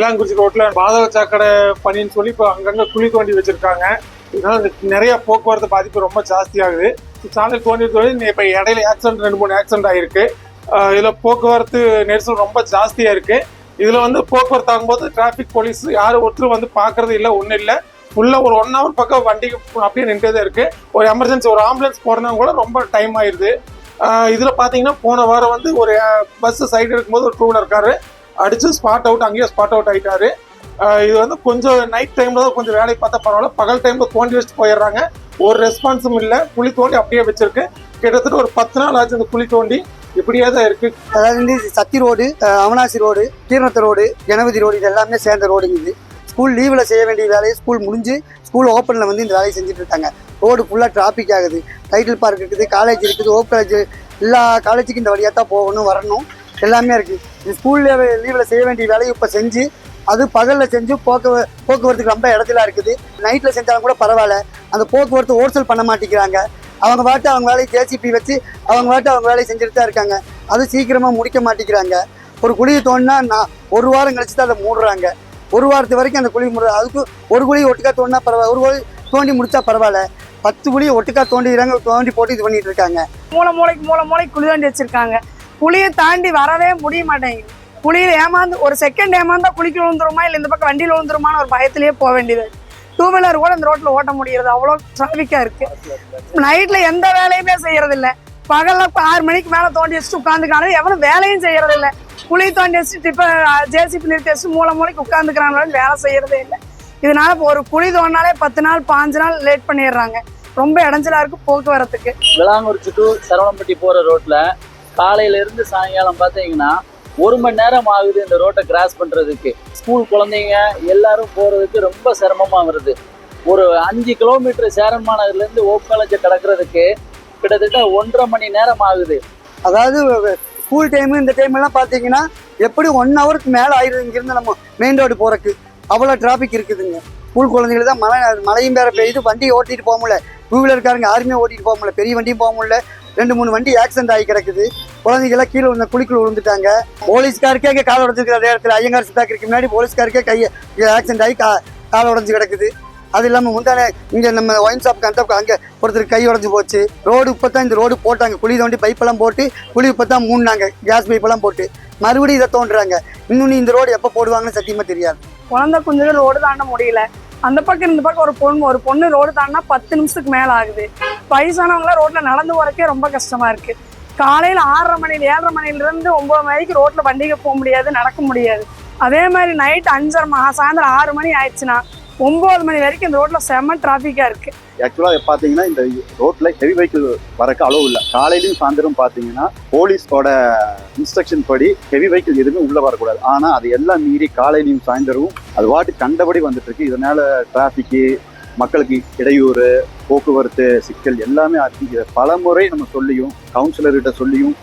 விளாங்குறிச்சி ரோட்ல பாதக சாக்கடை பணின்னு சொல்லி இப்போ அங்கங்க குழி தோண்டி வச்சிருக்காங்க. இதனால நிறைய போக்குவரத்து பாதிப்பு ரொம்ப ஜாஸ்தி ஆகுது சாலை தோண்டி தோண்டி இப்போ இடையில ஆக்சிடென்ட் ரெண்டு மூணு ஆக்சிடென்ட் ஆயிருக்கு. இதில் இதுல போக்குவரத்து நெரிசல் ரொம்ப ஜாஸ்தியா இருக்கு. இதுல வந்து போக்குவரத்து ஆகும்போது டிராஃபிக் போலீஸ் யாரும் ஒருத்தர் வந்து பாக்குறது இல்லை ஒன்றும் இல்லை. ஃபுல்லா ஒரு ஒன் ஹவர் பக்கம் வண்டிக்கு அப்படியே நின்றுதே இருக்குது இருக்கு. ஒரு எமர்ஜென்சி ஒரு ஆம்புலன்ஸ் போறதுனா கூட ரொம்ப டைம் ஆயிருது. இதில் இதுல பாத்தீங்கன்னா போன வாரம் வந்து ஒரு பஸ் சைடு இருக்கும்போது ஒரு டூ வீலர் காரு அடிச்சு ஸ்பாட் அவுட் அங்கேயே ஸ்பாட் அவுட் ஆயிட்டாரு. இது வந்து கொஞ்சம் நைட் டைம்ல தான் கொஞ்சம் வேலை பார்த்தா பரவாயில்ல. பகல் டைம்ல தோண்டி வச்சுட்டு போயிடுறாங்க. ஒரு ரெஸ்பான்ஸும் இல்லை. குழி தோண்டி அப்படியே வச்சிருக்கு. கிட்டத்தட்ட ஒரு பத்து நாள் ஆச்சு அந்த குழி தோண்டி. இப்படியே தான் இருக்கு. அதாவது வந்து Sathy road Avinashi road Keeranatham road Ganapathy road இது எல்லாமே சேர்ந்த ரோடுங்க இது. ஸ்கூல் லீவில் செய்ய வேண்டிய வேலையை ஸ்கூல் முடிஞ்சு ஸ்கூல் ஓப்பனில் வந்து இந்த வேலையை செஞ்சுட்டு இருக்காங்க. ரோடு ஃபுல்லாக டிராஃபிக் ஆகுது. டைட்டில் பார்க் இருக்குது காலேஜ் இருக்குது ஓப் காலேஜ் எல்லா காலேஜுக்கும் இந்த வழியாக தான் போகணும் வரணும். எல்லாமே இருக்குது இந்த ஸ்கூல் லீவில் செய்ய வேண்டிய வேலையை இப்போ செஞ்சு அது பகலில் செஞ்சு போக்கு போக்குவரத்துக்கு ரொம்ப இடத்துல இருக்குது. நைட்டில் செஞ்சாலும் கூட பரவாயில்ல. அந்த போக்குவரத்து ஹோல்சேல் பண்ண மாட்டேங்கிறாங்க. அவங்க பாட்டு அவங்க வேலையை ஜேசிபி வச்சு அவங்க பாட்டு அவங்க வேலையை செஞ்சுட்டு தான் இருக்காங்க. அது சீக்கிரமாக முடிக்க மாட்டேங்கிறாங்க. ஒரு குழியை தோண்டினா நான் ஒரு வாரம் கழிச்சு தான் அதை மூடுறாங்க. ஒரு வாரத்து வரைக்கும் அந்த குழி மூடுற அதுக்கு ஒரு குழி ஒட்டுக்கா தோண்டினா பரவாயில்ல. ஒரு குழி தோண்டி முடிச்சா பரவாயில்ல. பத்து குழியை ஒட்டுக்கா தோண்டிடுறாங்க தோண்டி போட்டு இது பண்ணிட்டு இருக்காங்க. மூளை மூளைக்கு மூளை மூளைக்கு குழி தாண்டி வச்சிருக்காங்க. குழியை தாண்டி வரவே முடிய மாட்டேங்குது குழியில் ஏமாந்து ஒரு செகண்ட் ஏமாந்தா குளிக்க விழுந்துருமா? இல்லை இந்த பக்கம் வண்டியில் விழுந்துருமான்னு ஒரு பயத்திலேயே போக வேண்டியது. டூ வீலர் கூட இந்த ரோட்டில் ஓட்ட முடியறது. அவ்வளோ டிராஃபிக்காக இருக்கு. நைட்டில் எந்த வேலையுமே செய்யறது பகலில் பகல்ல ஆறு மணிக்கு மேலே தோண்டி வச்சுட்டு உட்காந்துக்கிறாங்க எவனும் வேலையும் செய்யறது இல்லை குழி தோண்டி வச்சுட்டு இப்போ ஜேசிபி நிறுத்தி வச்சு மூளை மூளைக்கு உட்காந்துக்கிறாங்க வேலை செய்யறதே இல்லை. இதனால இப்போ ஒரு குழி தோண்டினாலே பத்து நாள் பாஞ்சு நாள் லேட் பண்ணிடுறாங்க. ரொம்ப இடைஞ்சலா இருக்கு போக்குவரத்துக்கு. விளாங்குறிச்சி டு சரவணம்பட்டி போற ரோட்ல காலையில இருந்து சாயங்காலம் பார்த்தீங்கன்னா ஒரு மணி நேரம் ஆகுது இந்த ரோட்டை கிராஸ் பண்றதுக்கு. ஸ்கூல் குழந்தைங்க எல்லாரும் போறதுக்கு ரொம்ப சிரமமா வருது. ஒரு அஞ்சு கிலோமீட்டர் சேரன்மா இருந்து ஓப் காலேஜை கடக்கிறதுக்கு கிட்டத்தட்ட ஒன்றரை மணி நேரம் ஆகுது. அதாவது ஸ்கூல் டைமு இந்த டைம் எல்லாம் பார்த்தீங்கன்னா எப்படி ஒன் ஹவருக்கு மேலே ஆயிடுது இங்கிருந்து நம்ம மெயின் ரோடு போகிறக்கு அவ்வளோ டிராஃபிக் இருக்குதுங்க. ஸ்கூல் குழந்தைகள் தான் மழை மழையும் வேற பெய்யுது. வண்டி ஓட்டிட்டு போக முடியல. டூ வீலர்காரங்க யாருமே ஓட்டிட்டு போக முடியல. பெரிய வண்டியும் போக முடியல. ரெண்டு மூணு வண்டி ஆக்சிடென்ட் ஆகி கிடக்குது. குழந்தைகள்லாம் கீழே விழுந்த குழிக்குள்ள விழுந்துட்டாங்க. போலீஸ்காருக்கே இங்கே கால் உடஞ்சிருக்கிற நேரத்தில் இடத்துல ஐயங்கார் சித்தாக்கிற்கு முன்னாடி போலீஸ்காருக்கே கை ஆக்சிடென்ட் ஆகி கா கால் உடஞ்சி கிடக்குது. அது இல்லாமல் முந்தானே இங்கே நம்ம ஒயின் ஷாப் அந்த அங்கே ஒருத்தர் கை உடஞ்சி போச்சு. ரோடு இப்போ தான் இந்த ரோடு போட்டாங்க. குழி தோண்டி பைப்பெல்லாம் போட்டு குழி இப்போ தான் மூடினாங்க கேஸ் பைப்பெல்லாம் போட்டு. மறுபடியும் இதை தோன்றுறாங்க இன்னும் இந்த ரோடு எப்போ போடுவாங்கன்னு சத்தியமாக தெரியாது. குழந்தை குஞ்சுகள் ரோடு தாண்ட முடியல. அந்த பக்கம் இந்த பக்கம் ஒரு பொண்ணு ஒரு பொண்ணு ரோடு தாண்டினா பத்து நிமிஷத்துக்கு மேல ஆகுது. வயசானவங்க ரோட்டில் நடந்து போகிறக்கே ரொம்ப கஷ்டமா இருக்கு. காலையில ஆறரை மணியில் ஏழரை மணிலேருந்து இருந்து மணிக்கு ரோட்ல வண்டிக்கு போக முடியாது நடக்க முடியாது. அதே மாதிரி நைட் அஞ்சரை மா சாயந்தரம் ஆறு மணி ஆயிடுச்சுன்னா ஒன்பது மணி வரைக்கும் இந்த ரோட்ல செம்ம டிராஃபிக்காக இருக்கு. ஆக்சுவலாக பார்த்தீங்கன்னா இந்த ரோட்ல ஹெவி வெஹிக்கிள் வரக்கு அளவு இல்லை. காலையிலையும் சாயந்தரம் பார்த்தீங்கன்னா போலீஸோட இன்ஸ்ட்ரக்ஷன் படி ஹெவி வெஹிக்கிள் எதுவுமே உள்ள வரக்கூடாது. ஆனால் அது எல்லாம் மீறி காலையிலையும் சாயந்தரமும் அது வாட்டு கண்டபடி வந்துட்டு இருக்கு இதனால டிராஃபிக்கு மக்களுக்கு இடையூறு போக்குவரத்து சிக்கல் எல்லாமே அதிக பல முறை நம்ம சொல்லியும் கவுன்சிலர்கிட்ட சொல்லியும்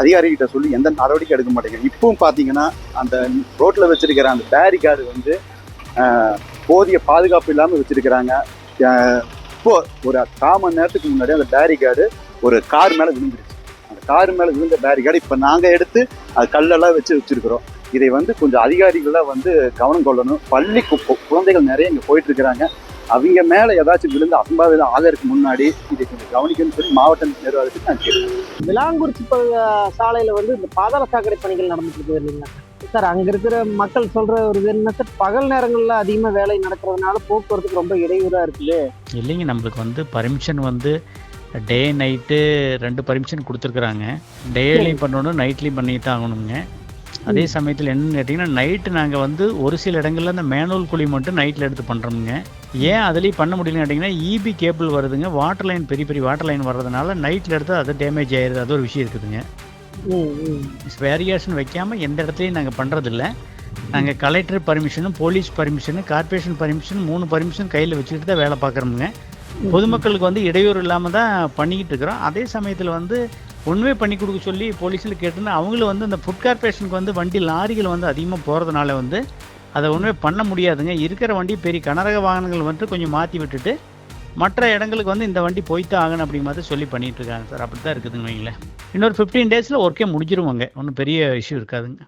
அதிகாரிகிட்ட சொல்லி எந்த நடவடிக்கை எடுக்க மாட்டேங்குது இப்பவும் பார்த்தீங்கன்னா அந்த ரோட்டில் வச்சிருக்கிற அந்த பேரிகார்டு வந்து போதிய பாதுகாப்பு இல்லாமல் வச்சிருக்கிறாங்க. இப்போ ஒரு கால் மணி நேரத்துக்கு முன்னாடி அந்த பேரிகார்டு ஒரு கார் மேலே விழுந்துருச்சு. அந்த கார் மேலே விழுந்த பேரிகார்டு இப்போ நாங்கள் எடுத்து அது கல்லெல்லாம் வச்சு வச்சிருக்கிறோம். இதை வந்து கொஞ்சம் அதிகாரிகளாக வந்து கவனம் கொள்ளணும். பள்ளி குழந்தைகள் நிறைய இங்கே போயிட்டுருக்குறாங்க. அவங்க மேலே ஏதாச்சும் விழுந்து அசம்பாவிதம் ஆதரவுக்கு முன்னாடி இதை கொஞ்சம் கவனிக்கணும்னு சொல்லி மாவட்ட நிர்வாகத்துக்கு நான் கேட்குறேன் விலாங்குறிச்சி சாலையில் வந்து இந்த பாதாள சாக்கடை பணிகள் நடந்துட்டு இருக்குது இல்லைங்களா? சார் அங்க இருக்கிற மக்கள் சொல்ற ஒரு இது என்ன சார் பகல் நேரங்கள்ல அதிகமா வேலை நடக்கிறதுனால போக்குவரத்துக்கு ரொம்ப இடையூறா இருக்குது. இல்லைங்க நம்மளுக்கு வந்து பர்மிஷன் வந்து டே நைட்டு ரெண்டு பர்மிஷன் கொடுத்துருக்குறாங்க. டேலையும் பண்ணணும் நைட்லேயும் பண்ணி தான் ஆகணுங்க. அதே சமயத்தில் என்னன்னு கேட்டிங்கன்னா நைட்டு நாங்கள் வந்து ஒரு சில இடங்கள்ல அந்த மேனுவல் குழி மட்டும் நைட்டில் எடுத்து பண்ணுறோமுங்க ஏன் அதுலேயும் பண்ண முடியலன்னு கேட்டிங்கன்னா இபி கேபிள் வருதுங்க. வாட்டர் லைன் பெரிய பெரிய வாட்டர் லைன் வர்றதுனால நைட்டில் எடுத்து அது டேமேஜ் ஆயிடுது அது ஒரு விஷயம் இருக்குதுங்க. வேரியேஷன் வைக்காமல் எந்த இடத்துலையும் நாங்கள் பண்ணுறதில்ல நாங்கள் கலெக்டர் பர்மிஷனும் போலீஸ் பர்மிஷனு கார்ப்பரேஷன் பர்மிஷன் மூணு பர்மிஷன் கையில் வச்சுக்கிட்டு தான் வேலை பார்க்குறோமுங்க. பொதுமக்களுக்கு வந்து இடையூறு இல்லாமல் தான் பண்ணிக்கிட்டு இருக்கிறோம். அதே சமயத்தில் வந்து ஒன்றுமே பண்ணி கொடுக்க சொல்லி போலீஸில் கேட்டுன்னு அவங்களும் வந்து இந்த ஃபுட் கார்ப்பரேஷனுக்கு வந்து வண்டி லாரிகள் வந்து அதிகமாக போகிறதுனால வந்து அதை ஒன்றுமே பண்ண முடியாதுங்க. இருக்கிற வண்டி பெரிய கனரக வாகனங்கள் வந்து கொஞ்சம் மாற்றி விட்டுட்டு மற்ற இடங்களுக்கு வந்து இந்த வண்டி போய்த்தான் ஆகணும் அப்படிங்கிற மாதிரி சொல்லி பண்ணிட்டு இருக்காங்க சார். அப்படி தான் இருக்குதுங்க வைங்களேன். இன்னொரு ஃபிஃப்டீன் டேஸில் ஒர்க்கே முடிஞ்சிருவாங்க ஒன்றும் பெரிய இஷ்யூ இருக்காதுங்க.